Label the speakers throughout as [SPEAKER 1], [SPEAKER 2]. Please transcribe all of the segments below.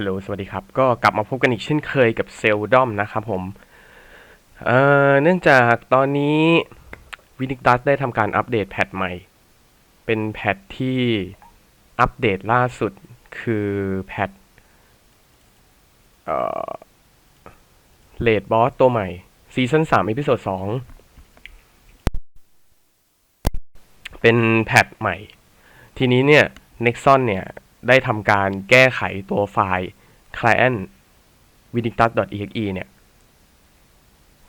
[SPEAKER 1] ฮัลโหล สวัสดีครับ ก็กลับมาพบกันอีกเช่นเคยกับเซลดอมนะครับผม เอ่อ เนื่องจากตอนนี้วินิตัสได้ทำการอัปเดตแพทใหม่ เป็นแพทที่อัปเดตล่าสุดคือแพทเอ่อเลดบอสตัวใหม่ซีซั่น3เอพิโซด2เป็นแพทใหม่ ทีนี้เนี่ย Nexon เนี่ย ได้ทำการแก้ไขตัวไฟล์ client vinictus.exe เนี่ย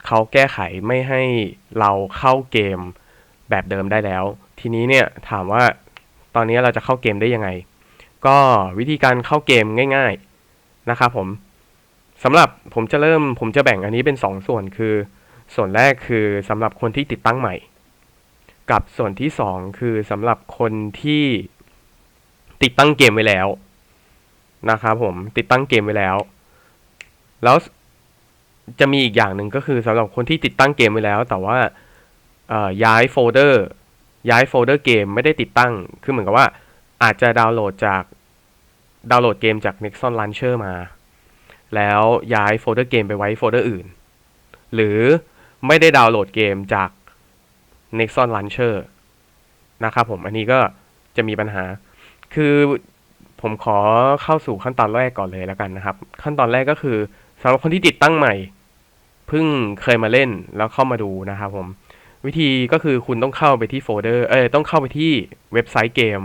[SPEAKER 1] เขาแก้ไขไม่ให้เราเข้าเกมแบบเดิมได้แล้ว ทีนี้เนี่ยถามว่าตอนนี้เราจะเข้าเกมได้ยังไง ก็วิธีการเข้าเกมง่าย ๆนะครับผมสำหรับผมจะเริ่มผมจะแบ่งอันนี้เป็น 2ส่วนคือ ส่วนแรกคือสำหรับคนที่ติดตั้งใหม่ กับส่วนที่ 2 คือสำหรับคนที่ ติดตั้งเกมไว้แล้วนะครับผมติดตั้งเกมไว้แล้ว แล้วจะมีอีกอย่างหนึ่งก็คือสำหรับคนที่ติดตั้งเกมไว้แล้ว แต่ว่าย้ายโฟลเดอร์ย้ายโฟลเดอร์เกมไม่ได้ติดตั้ง คือเหมือนกับว่าอาจจะดาวน์โหลดจากดาวน์โหลดเกมจาก Nexon Launcher มา แล้วย้ายโฟลเดอร์เกมไปไว้โฟลเดอร์อื่น หรือไม่ได้ดาวน์โหลดเกมจาก Nexon Launcher นะครับผม อันนี้ก็จะมีปัญหา คือผมขอเข้าสู่ขั้นตอนแรกก่อนเลยแล้วกันนะครับ ขั้นตอนแรกก็คือสำหรับคนที่ติดตั้งใหม่เพิ่งเคยมาเล่นแล้วเข้ามาดูนะครับผมวิธีก็คือคุณต้องเข้าไปที่โฟลเดอร์เอ้ยต้องเข้าไปที่เว็บไซต์เกม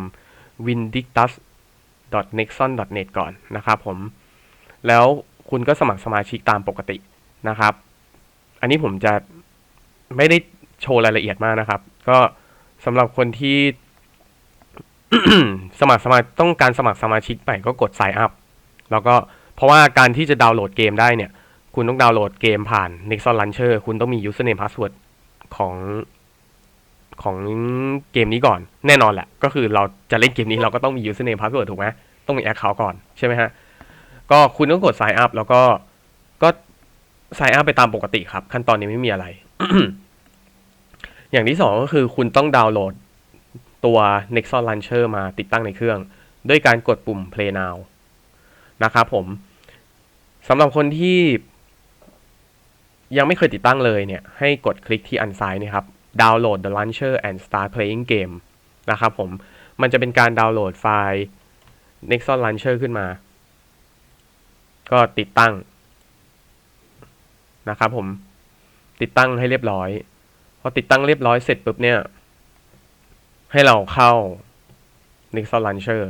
[SPEAKER 1] vindictus.nexon.net ก่อนนะครับผม แล้วคุณก็สมัครสมาชิกตามปกตินะครับ อันนี้ผมจะไม่ได้โชว์รายละเอียดมากนะครับ ก็สำหรับคนที่ สมัครสมาต้องการสมัครสมาชิกใหม่ก็กด sign up แล้วก็เพราะว่าการที่จะดาวน์โหลดเกมได้เนี่ย คุณต้องดาวน์โหลดเกมผ่าน Nexon Launcher คุณต้องมี username password ของของเกมนี้ก่อน แน่นอนแหละ ก็คือเราจะเล่นเกมนี้เราก็ต้องมี username password ถูกไหมต้องมี account ก่อนใช่ไหมฮะ ก็คุณต้องกด sign up แล้วก็ก็ sign up ไปตามปกติครับ ขั้นตอนนี้ไม่มีอะไร อย่างที่สองก็คือคุณต้องดาวน์โหลด ตัว Nexon Launcher มาติดตั้งในเครื่อง ด้วยการกดปุ่ม Play Now นะครับผมสำหรับคนที่ยังไม่เคยติดตั้งเลยเนี่ย ให้กดคลิกที่อันซ้ายนี่ครับ Download the launcher and start playing game นะครับผม มันจะเป็นการดาวน์โหลดไฟล์ Nexon Launcher ขึ้นมา ก็ติดตั้งนะครับผม ติดตั้งให้เรียบร้อย พอติดตั้งเรียบร้อยเสร็จปุ๊บเนี่ย ให้เราเข้า Nexon Launcher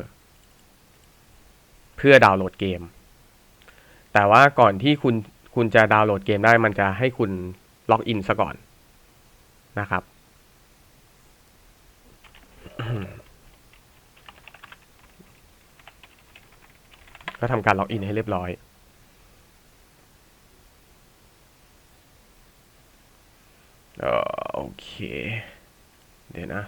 [SPEAKER 1] เพื่อดาวน์โหลดเกม แต่ว่าก่อนที่คุณคุณจะดาวน์โหลดเกมได้มันจะให้คุณล็อกอินซะก่อนนะครับ ก็ทำการล็อกอินให้เรียบร้อย โอเค เดี๋ยวนะ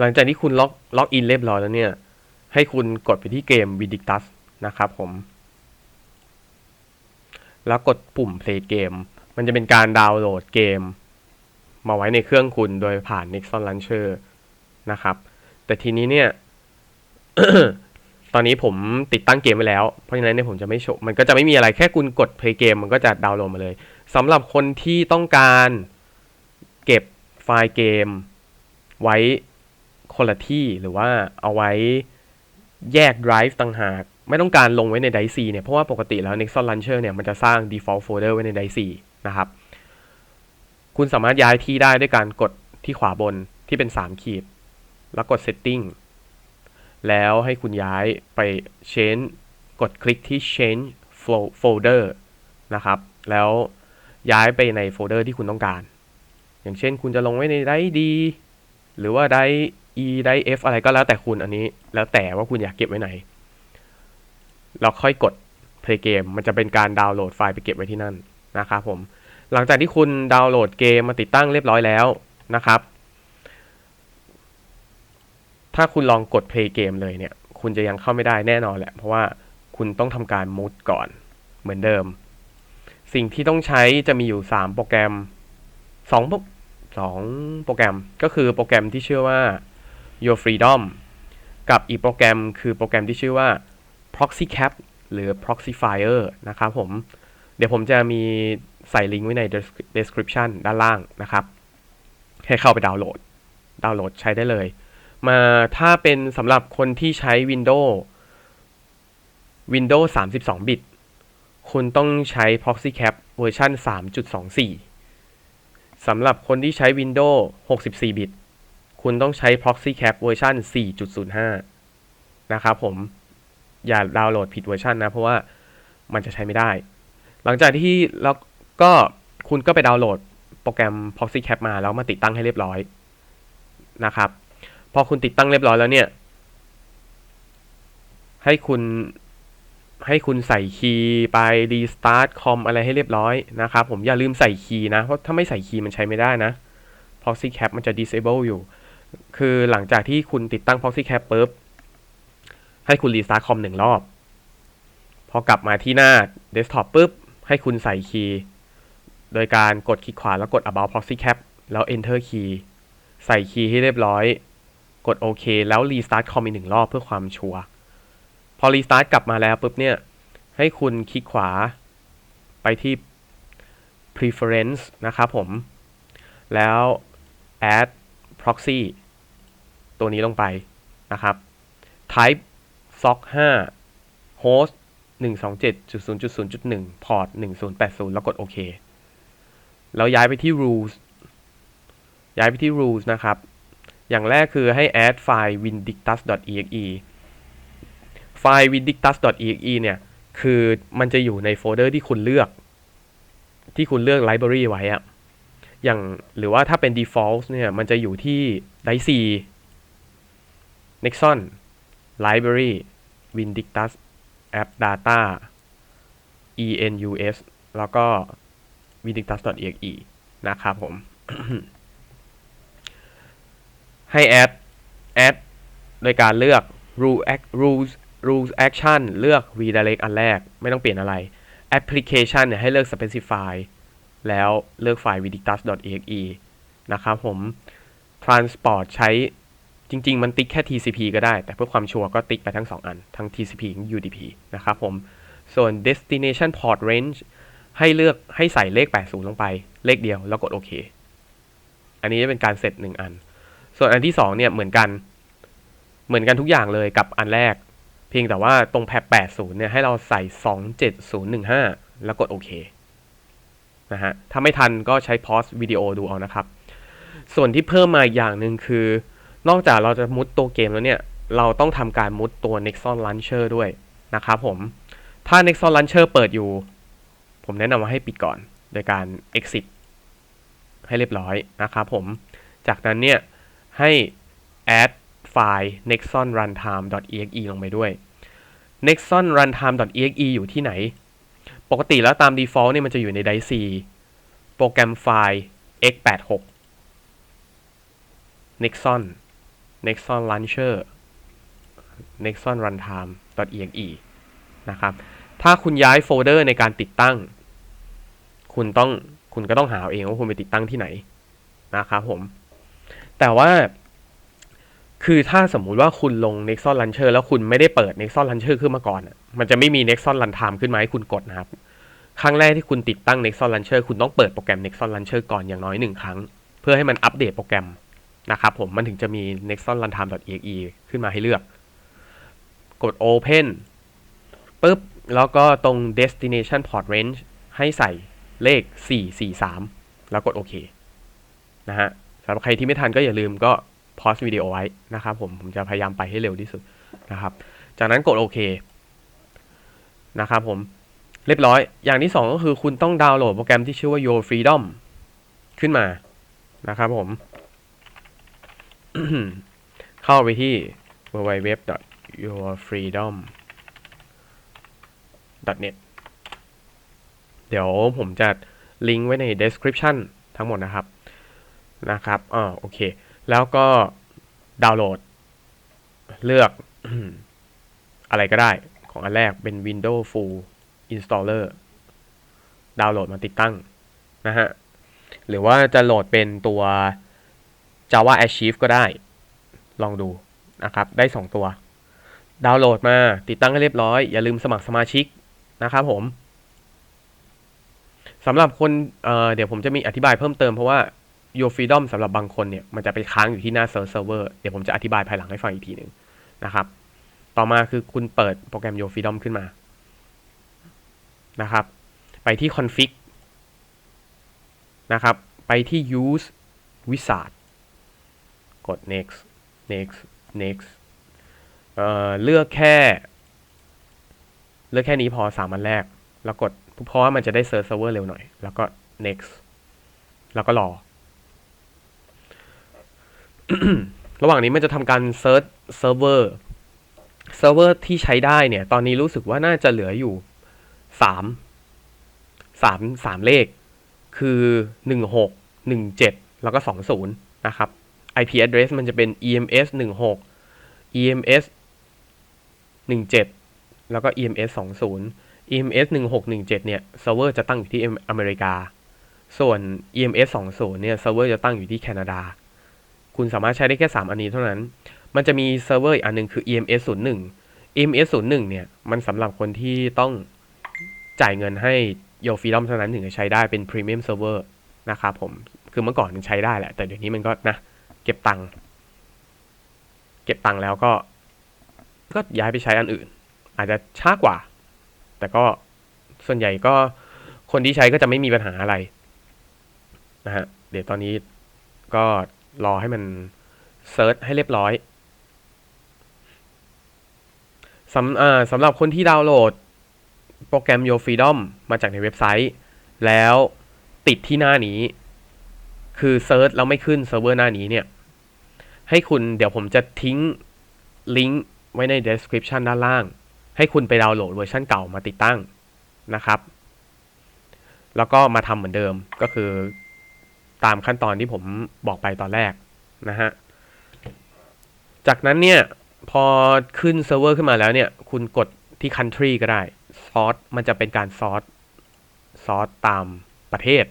[SPEAKER 1] หลังจากที่คุณล็อกล็อกอินเรียบร้อยแล้วเนี่ย ให้คุณกดไปที่เกม v i d i c t u s นะครับผม แล้วกดปุ่ม Play Game มันจะเป็นการดาวน์โหลดเกม มาไว้ในเครื่องคุณโดยผ่าน Nexon Launcher นะครับ แต่ทีนี้เนี่ย ตอนนี้ผมติดตั้งเกมไว้แล้ว เพราะฉะนั้นเนี่ยผมจะไม่โชว์ มันก็จะไม่มีอะไรแค่คุณกด Play Game มันก็จะดาวน์โหลดมาเลยสำหรับคนที่ต้องการเก็บไฟล์เกมไว้ คนละที่หรือว่าเอาไว้แยก drive ต่างหาก ไม่ต้องการลงไว้ใน Drive เนี่ย เพราะว่าปกติแล้ว Nexon Launcher เนี่ย มันจะสร้าง default folder ไว้ใน Drive นะครับ คุณสามารถย้ายที่ได้ด้วยการกดที่ขวาบนที่เป็น 3 ขีด แล้วกด setting แล้วให้คุณย้ายไป change กดคลิกที่ change folder นะครับ แล้วย้ายไปในโฟลเดอร์ที่คุณต้องการ อย่างเช่นคุณจะลงไว้ใน Drive D หรือว่า Drive E Drive F อะไรก็แล้วแต่คุณอันนี้ แล้วแต่ว่าคุณอยากเก็บไว้ไหน เราค่อยกด play game มันจะเป็นการดาวน์โหลดไฟล์ไปเก็บไว้ที่นั่นนะครับผม หลังจากที่คุณดาวน์โหลดเกมมาติดตั้งเรียบร้อยแล้วนะครับ ถ้าคุณลองกด play game เลยเนี่ย คุณจะยังเข้าไม่ได้แน่นอนแหละ เพราะว่าคุณต้องทำการมุดก่อนเหมือนเดิม สิ่งที่ต้องใช้จะมีอยู่ 3 โปรแกรม2โปรสองโปรแกรมก็คือโปรแกรมที่ชื่อว่า Your Freedom กับอีกโปรแกรมคือโปรแกรมที่ชื่อว่า ProxyCap หรือ Proxyfire นะครับผม เดี๋ยวผมจะมีใส่ลิงก์ไว้ใน description ด้านล่างนะครับ ให้เข้าไปดาวน์โหลด ดาวน์โหลดใช้ได้เลย มาถ้าเป็นสำหรับคนที่ใช้ Windows Windows 32 บิต คุณต้องใช้ ProxyCap เวอร์ชัน3.24สำหรับคนที่ใช้ Windows 64 บิต คุณต้องใช้ ProxyCap เวอร์ชัน4.05 นะครับผม อย่าดาวน์โหลดผิดเวอร์ชันนะ เพราะว่ามันจะใช้ไม่ได้ หลังจากที่แล้วก็คุณก็ไปดาวน์โหลดโปรแกรม ProxyCap มาแล้วมาติดตั้งให้เรียบร้อยนะครับ พอคุณติดตั้งเรียบร้อยแล้วเนี่ย ให้คุณให้คุณใส่คีย์ไป restart คอมอะไรให้เรียบร้อยนะครับ ผมอย่าลืมใส่คีย์นะ เพราะถ้าไม่ใส่คีย์มันใช้ไม่ได้นะ ProxyCap มันจะ disable อยู่ คือหลังจากที่คุณติดตั้ง ProxyCap ปุ๊บ ให้คุณ restart คอมหนึ่งรอบ พอกลับมาที่หน้า desktop ปุ๊บ ให้คุณใส่คีย์ โดยการกดคลิกขวาแล้วกด about ProxyCap แล้ว enter key ใส่คีย์ให้เรียบร้อย กดโอเคแล้ว restart คอมอีกหนึ่งรอบเพื่อความชัวร์ พอ restart กลับมาแล้วปุ๊บเนี่ย ให้คุณคลิกขวาไปที่ preference นะครับผม แล้ว add proxy ตัวนี้ลงไปนะครับ type soc 5 host 127.0.0.1 port 1080 แล้วกดโอเคแล้วย้ายไปที่ rules ย้ายไปที่ rules นะครับ อย่างแรกคือให้ add ไฟล์ vindictus.exe ไฟล์ vindictus.exe เนี่ย คือมันจะอยู่ในโฟลเดอร์ที่คุณเลือก ที่คุณเลือก library ไว้อะอย่างหรือว่าถ้าเป็น default เนี่ย มันจะอยู่ที่ dic nexon library vindictus app data enus แล้วก็ vindictus.exe นะครับผม ให้ add add โดยการเลือก rule act rules rules action เลือก redirect อันแรก ไม่ต้องเปลี่ยนอะไร application เนี่ย ให้เลือก specify แล้วเลือกไฟล์ vindictus.exe นะครับผม transport ใช้ จริง ๆ มันติ๊กแค่ TCP ก็ได้ แต่เพื่อความชัวร์ก็ติ๊กไปทั้ง 2 อัน ทั้ง TCP และ UDP นะครับผม ส่วน destination port range ให้เลือกให้ใส่เลข 80 ลงไป เลขเดียวแล้วกดโอเค อันนี้จะเป็นการเสร็จ 1 อัน ส่วนอันที่ 2 เนี่ยเหมือนกัน เหมือนกันทุกอย่างเลยกับอันแรก เพียงแต่ว่าตรงแพป80 เนี่ยให้เราใส่ 27015 แล้วกดโอเคนะฮะ ถ้าไม่ทันก็ใช้พอสวิดีโอดูเอานะครับ ส่วนที่เพิ่มมาอย่างหนึ่งคือ นอกจากเราจะมุดตัวเกมแล้วเนี่ย เราต้องทำการมุดตัว Nexon Launcher ด้วยนะครับผม ถ้า Nexon Launcher เปิดอยู่ ผมแนะนำว่าให้ปิดก่อน โดยการ exit ให้เรียบร้อยนะครับผม จากนั้นเนี่ย ให้ add ไฟล์ nexon runtime.exe ลงไปด้วย nexon runtime.exe อยู่ที่ไหน ปกติแล้วตาม default เนี่ยมันจะอยู่ใน dic โปรแกรมไฟล์ x86 nexon nexon launcher nexon runtime.exe นะครับ ถ้าคุณย้ายโฟลเดอร์ในการติดตั้ง คุณต้องคุณก็ต้องหาเองว่าคุณไปติดตั้งที่ไหนนะครับผม แต่ว่าคือถ้าสมมุติว่าคุณลง Nexon Launcher แล้วคุณไม่ได้เปิด Nexon Launcher ขึ้นมาก่อน มันจะไม่มี Nexon Runtime ขึ้นมาให้คุณกดนะครับ ครั้งแรกที่คุณติดตั้ง Nexon Launcher คุณต้องเปิดโปรแกรม Nexon Launcher ก่อนอย่างน้อยหนึ่งครั้ง เพื่อให้มันอัปเดตโปรแกรม นะครับผมมันถึงจะมี nexon runtime.exe ขึ้นมาให้เลือก กด open ปุ๊บ แล้วก็ตรง destination port range ให้ใส่เลข 443 แล้วกดโอเคนะฮะสำหรับใครที่ไม่ทันก็อย่าลืมก็พอสวิดีโอไว้นะครับผม ผมจะพยายามไปให้เร็วที่สุดนะครับ จากนั้นกดโอเคนะครับผม เรียบร้อย อย่างที่ 2 ก็คือคุณต้องดาวน์โหลดโปรแกรมที่ชื่อว่า Your Freedom ขึ้นมานะครับผม เข้าไปที่ www.yourfreedom.net เดี๋ยวผมจะลิงก์ไว้ใน description ทั้งหมดนะครับ นะครับอ่าโอเค แล้วก็ดาวน์โหลด เลือกอะไรก็ได้ ของอันแรกเป็น Windows Full Installer ดาวน์โหลดมาติดตั้งนะฮะ หรือว่าจะโหลดเป็นตัว Java Archive ก็ได้ ลองดูนะครับ ได้ 2 ตัว ดาวน์โหลดมาติดตั้งให้เรียบร้อย อย่าลืมสมัครสมาชิกนะครับผมสำหรับคนเเดี๋ยวผมจะมีอธิบายเพิ่มเติมเพราะว่า Your Freedom สำหรับบางคนเนี่ย มันจะไปค้างอยู่ที่หน้าเซิร์ฟเวอร์เดี๋ยวผมจะอธิบายภายหลังให้ฟังอีกทีหนึ่งนะครับ ต่อมาคือคุณเปิดโปรแกรม Your Freedom ขึ้นมานะครับ ไปที่ config นะครับ ไปที่ use wizard กด next next next เอ่อเลือกแค่ เลือกแค่นี้พอสามอันแรก แล้วกดเพราะว่ามันจะได้เซิร์ชเซิร์ฟเวอร์เร็วหน่อย แล้วก็ next แล้วก็รอ ระหว่างนี้มันจะทำการเซิร์ชเซิร์ฟเวอร์เซิร์ฟเวอร์ที่ใช้ได้เนี่ย ตอนนี้รู้สึกว่าน่าจะเหลืออยู่สามสามสามเลข คือหนึ่งหกหนึ่งเจ็ดแล้วก็สองศูนย์นะครับ IP address มันจะเป็น EMS หนึ่งหก EMS หนึ่งเจ็ดแล้วก็ EMS สองศูนย์ EMS หนึ่งหกหนึ่งเจ็ดเนี่ยเซิร์ฟเวอร์จะตั้งอยู่ที่อเมริกา ส่วน EMS สองศูนย์เนี่ยเซิร์ฟเวอร์จะตั้งอยู่ที่แคนาดา คุณสามารถใช้ได้แค่สามอันนี้เท่านั้น มันจะมีเซิร์ฟเวอร์อีกอันหนึ่งคือ EMS ศูนย์หนึ่ง EMS ศูนย์หนึ่งเนี่ย มันสำหรับคนที่ต้องจ่ายเงินให้โยฟีดอมเท่านั้นถึงจะใช้ได้เป็นพรีเมียมเซิร์ฟเวอร์นะครับผม คือเมื่อก่อนมันใช้ได้แหละ แต่เดี๋ยวนี้มันก็นะ เก็บตังค์เก็บตังค์แล้วก็ ก็ย้ายไปใช้อันอื่น อาจจะช้ากว่า แต่ก็ส่วนใหญ่ก็คนที่ใช้ก็จะไม่มีปัญหาอะไรนะฮะเดี๋ยวตอนนี้ก็รอให้มันเซิร์ชให้เรียบร้อยสำสำหรับคนที่ดาวน์โหลดโปรแกรม Your Freedom มาจากในเว็บไซต์ แล้วติดที่หน้านี้ คือเซิร์ชแล้วไม่ขึ้นเซิร์ฟเวอร์หน้านี้เนี่ย ให้คุณเดี๋ยวผมจะทิ้งลิงก์ไว้ใน description ด้านล่าง ให้คุณไปดาวน์โหลดเวอร์ชันเก่ามาติดตั้งนะครับ แล้วก็มาทำเหมือนเดิมก็คือตามขั้นตอนที่ผมบอกไปตอนแรกนะฮะ จากนั้นเนี่ยพอขึ้นเซิร์ฟเวอร์ขึ้นมาแล้วเนี่ย คุณกดที่ country ก็ได้ซอสมันจะเป็นการซอสซอสตามประเทศ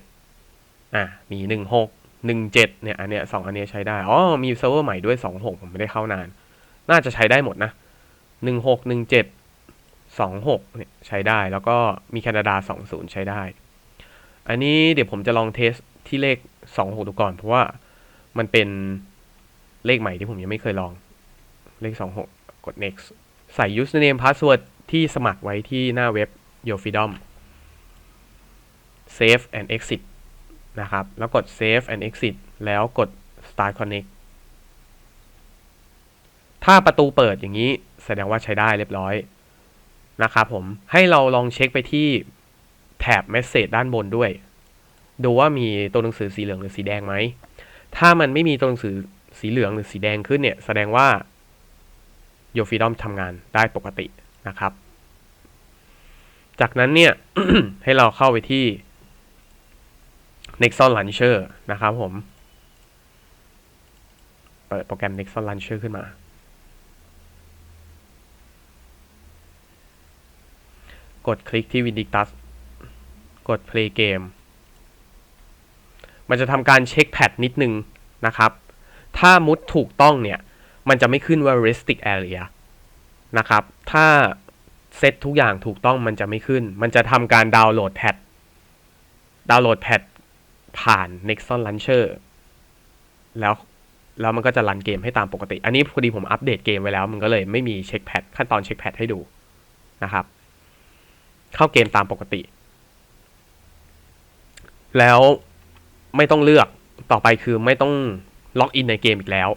[SPEAKER 1] อะ มีหนึ่งหก หนึ่งเจ็ดเนี่ยอันเนี้ยสองอันเนี้ยใช้ได้ อ๋อ มีเซิร์ฟเวอร์ใหม่ด้วยสองหกผมไม่ได้เข้านาน น่าจะใช้ได้หมดนะหนึ่งหกหนึ่งเจ็ดสองหกเนี่ยใช้ได้แล้วก็มีแคนาดาสองศูนย์ใช้ได้ อันนี้เดี๋ยวผมจะลองเทสที่เลขสองหกดูก่อน เพราะว่ามันเป็นเลขใหม่ที่ผมยังไม่เคยลองเลขสองหกกด next ใส่ username password ที่สมัครไว้ที่หน้าเว็บ Your Freedom Save and Exit นะครับ แล้วกด Save and Exit แล้วกด Start Connect ถ้าประตูเปิดอย่างนี้แสดงว่าใช้ได้เรียบร้อยนะครับผม ให้เราลองเช็คไปที่แถบ Message ด้านบนด้วย ดูว่ามีตัวหนังสือสีเหลืองหรือสีแดงไหม ถ้ามันไม่มีตัวหนังสือสีเหลืองหรือสีแดงขึ้นเนี่ย แสดงว่า Your Freedom ทำงานได้ปกตินะครับ จากนั้นเนี่ย ให้เราเข้าไปที่ Nexon Launcher นะครับผม เปิดโปรแกรม Nexon Launcher ขึ้นมา กดคลิกที่ Vindictus กด Play Game มันจะทำการเช็คแพทนิดนึงนะครับ ถ้ามุดถูกต้องเนี่ย มันจะไม่ขึ้นว่า restrict area นะครับ ถ้าเซตทุกอย่างถูกต้องมันจะไม่ขึ้น มันจะทำการดาวน์โหลดแพทดาวน์โหลดแพท ผ่าน Nexon Launcher แล้วแล้วมันก็จะรันเกมให้ตามปกติ อันนี้พอดีผมอัปเดตเกมไว้แล้ว มันก็เลยไม่มีเช็คแพทขั้นตอนเช็คแพทให้ดูนะครับ เข้าเกมตามปกติ แล้วไม่ต้องเลือกต่อไปคือไม่ต้องล็อกอินในเกมอีกแล้ว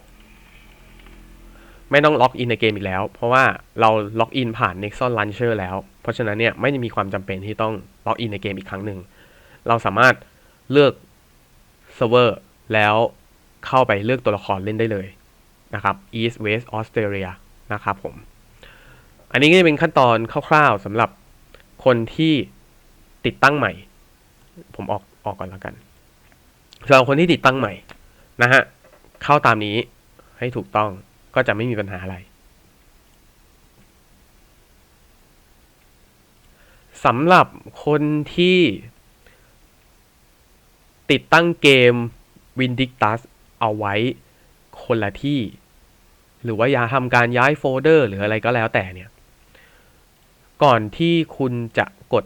[SPEAKER 1] ไม่ต้องล็อกอินในเกมอีกแล้ว เพราะว่าเราล็อกอินผ่าน Nexon Launcher แล้ว เพราะฉะนั้นเนี่ยไม่มีความจำเป็นที่ต้องล็อกอินในเกมอีกครั้งหนึ่ง เราสามารถ เลือกเซิร์ฟเวอร์แล้วเข้าไปเลือกตัวละครเล่นได้เลยนะครับ East West Australia นะครับผม อันนี้ก็จะเป็นขั้นตอนคร่าวๆสำหรับคนที่ติดตั้งใหม่ ผมออกออกก่อนแล้วกันสำหรับคนที่ติดตั้งใหม่นะฮะเข้าตามนี้ให้ถูกต้องก็จะไม่มีปัญหาอะไรสำหรับคนที่ ติดตั้งเกม Vindictus เอาไว้คนละที่ หรือว่าอยากทำการย้ายโฟลเดอร์ หรืออะไรก็แล้วแต่เนี่ย ก่อนที่คุณจะกด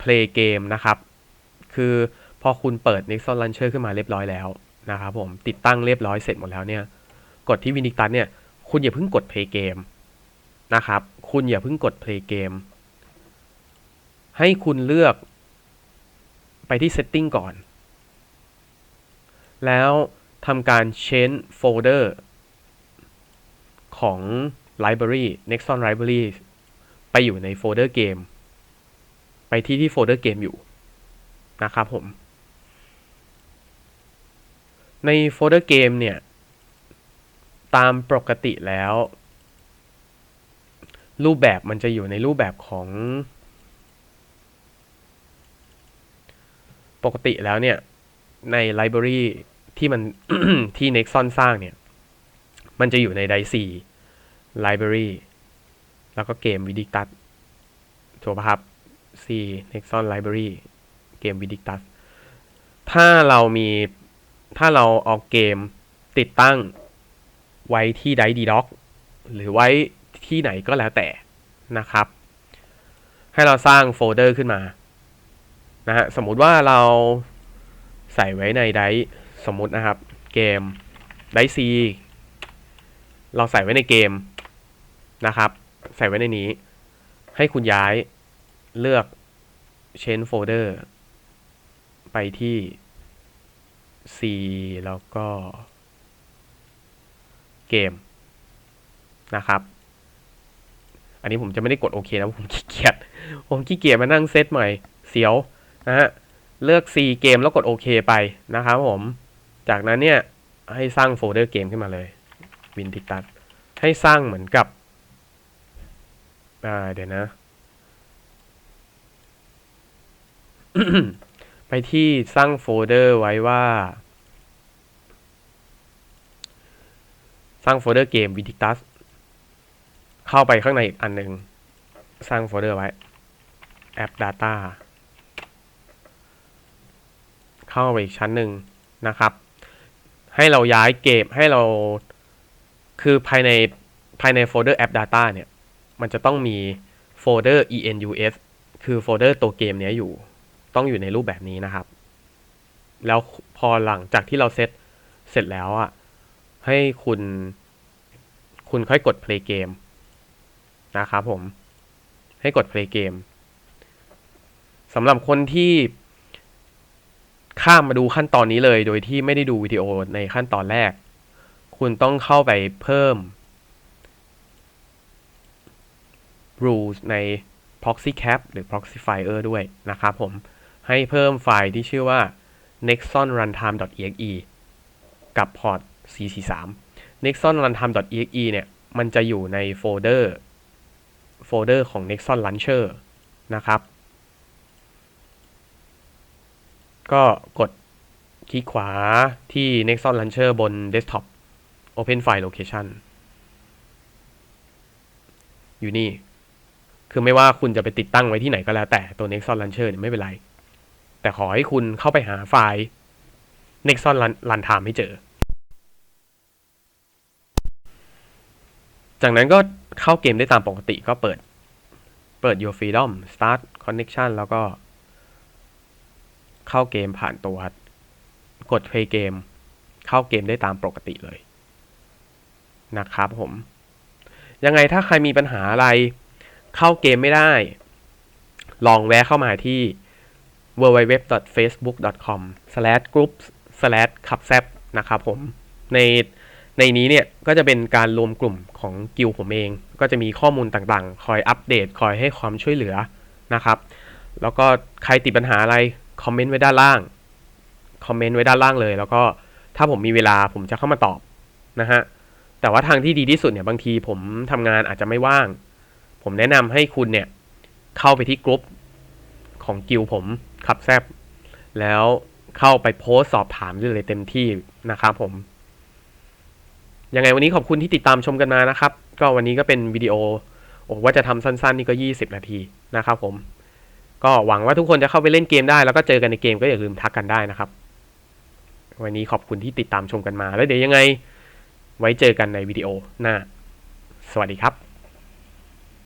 [SPEAKER 1] play เกมนะครับ คือพอคุณเปิด Nexon Launcher ขึ้นมาเรียบร้อยแล้วนะครับผมติดตั้งเรียบร้อยเสร็จหมดแล้วเนี่ย กดที่ Vindictus เนี่ย คุณอย่าเพิ่งกด play เกมนะครับ คุณอย่าเพิ่งกด play เกมให้คุณเลือกไปที่ setting ก่อน แล้วทำการ change folder ของ library Nexon library ไปอยู่ในโฟลเดอร์เกมไปที่ที่โฟลเดอร์เกมอยู่นะครับผม ในโฟลเดอร์เกมเนี่ย ตามปกติแล้ว รูปแบบมันจะอยู่ในรูปแบบของ ปกติแล้วเนี่ย ในไที่มันที่ Nexon สร้างเนี่ย มันจะอยู่ใน d i c e Library แล้วก็เกม Vidictus ถูกปะครับ C Nexon Library เกม Vidictus ถ้าเรามีถ้าเราเอาเกมติดตั้งไว้ที่ d i d Dock หรือไว้ที่ไหนก็แล้วแต่นะครับ ให้เราสร้างโฟลเดอร์ขึ้นมานะฮะสมมุติว่าเราใส่ไว้ในได สมมุตินะครับ เกมไดซีเราใส่ไว้ในเกมนะครับ ใส่ไว้ในนี้ ให้คุณย้ายเลือก change folder ไปที่ C แล้วก็เกมนะครับ อันนี้ผมจะไม่ได้กดโอเคนะผมขี้เกียจ ผมขี้เกียจมานั่งเซตใหม่ เสียวนะฮะ เลือก C เกมแล้วกดโอเคไปนะครับผม จากนั้นเนี่ยให้สร้างโฟลเดอร์เกมขึ้นมาเลยวินติตัดให้สร้างเหมือนกับอ่าเดี๋ยวนะ ไปที่สร้างโฟลเดอร์ไว้ว่า สร้างโฟลเดอร์เกม Vidictus เข้าไปข้างในอีกอันหนึ่งสร้างโฟลเดอร์ไว้ App Data เข้าไปอีกชั้นหนึ่งนะครับ ให้เราย้ายเกมให้เราคือภายในภายในโฟลเดอร์ App Data เนี่ย มันจะต้องมีโฟลเดอร์ enus คือโฟลเดอร์ตัวเกมเนี้ยอยู่ ต้องอยู่ในรูปแบบนี้นะครับ แล้วพอหลังจากที่เราเซตเสร็จแล้วอะ ให้คุณ คุณค่อยกด play game นะครับผม ให้กด play game สำหรับคนที่ ข้ามมาดูขั้นตอนนี้เลยโดยที่ไม่ได้ดูวิดีโอในขั้นตอนแรก คุณต้องเข้าไปเพิ่ม rules ใน proxy cap หรือ proxifier ด้วยนะครับผม ให้เพิ่มไฟล์ที่ชื่อว่า nexon runtime.exe กับพอร์ต c43 nexon runtime.exe เนี่ย มันจะอยู่ในโฟลเดอร์ โฟลเดอร์ของ nexon launcher นะครับ ก็กดคลิกขวาที่ nexon launcher บน desktop open file location อยู่นี่ คือไม่ว่าคุณจะไปติดตั้งไว้ที่ไหนก็แล้วแต่ตัว Nexon Launcher เนี่ยไม่เป็นไร แต่ขอให้คุณเข้าไปหาไฟล์ Nexon Runtime ให้เจอ จากนั้นก็เข้าเกมได้ตามปกติก็เปิด เปิด Your Freedom Start Connection แล้วก็ เข้าเกมผ่านตัวกด Play เกม เข้าเกมได้ตามปกติเลยนะครับผม ยังไงถ้าใครมีปัญหาอะไร เข้าเกมไม่ได้ ลองแวะเข้ามาที่ www.facebook.com/groups/ ขับแซบนะครับผม ในในนี้เนี่ยก็จะเป็นการรวมกลุ่มของกิลผมเอง ก็จะมีข้อมูลต่างๆ คอยอัปเดต คอยให้ความช่วยเหลือนะครับ แล้วก็ใครติดปัญหาอะไร คอมเมนต์ไว้ด้านล่าง คอมเมนต์ไว้ด้านล่างเลย แล้วก็ถ้าผมมีเวลาผมจะเข้ามาตอบนะฮะ แต่ว่าทางที่ดีที่สุดเนี่ยบางทีผมทำงานอาจจะไม่ว่าง ผมแนะนำให้คุณเนี่ยเข้าไปที่กลุ่มของกิลผมขับแซบแล้วเข้าไปโพสสอบถามได้เลยเต็มที่นะครับผม ยังไงวันนี้ขอบคุณที่ติดตามชมกันมานะครับ ก็วันนี้ก็เป็นวิดีโอโอ้ว่าจะทำสั้นๆ นี่ก็ 20 นาทีนะครับผม ก็หวังว่าทุกคนจะเข้าไปเล่นเกมได้ แล้วก็เจอกันในเกมก็อย่าลืมทักกันได้นะครับ วันนี้ขอบคุณที่ติดตามชมกันมา แล้วเดี๋ยวยังไง ไว้เจอกันในวิดีโอหน้า สวัสดีครับ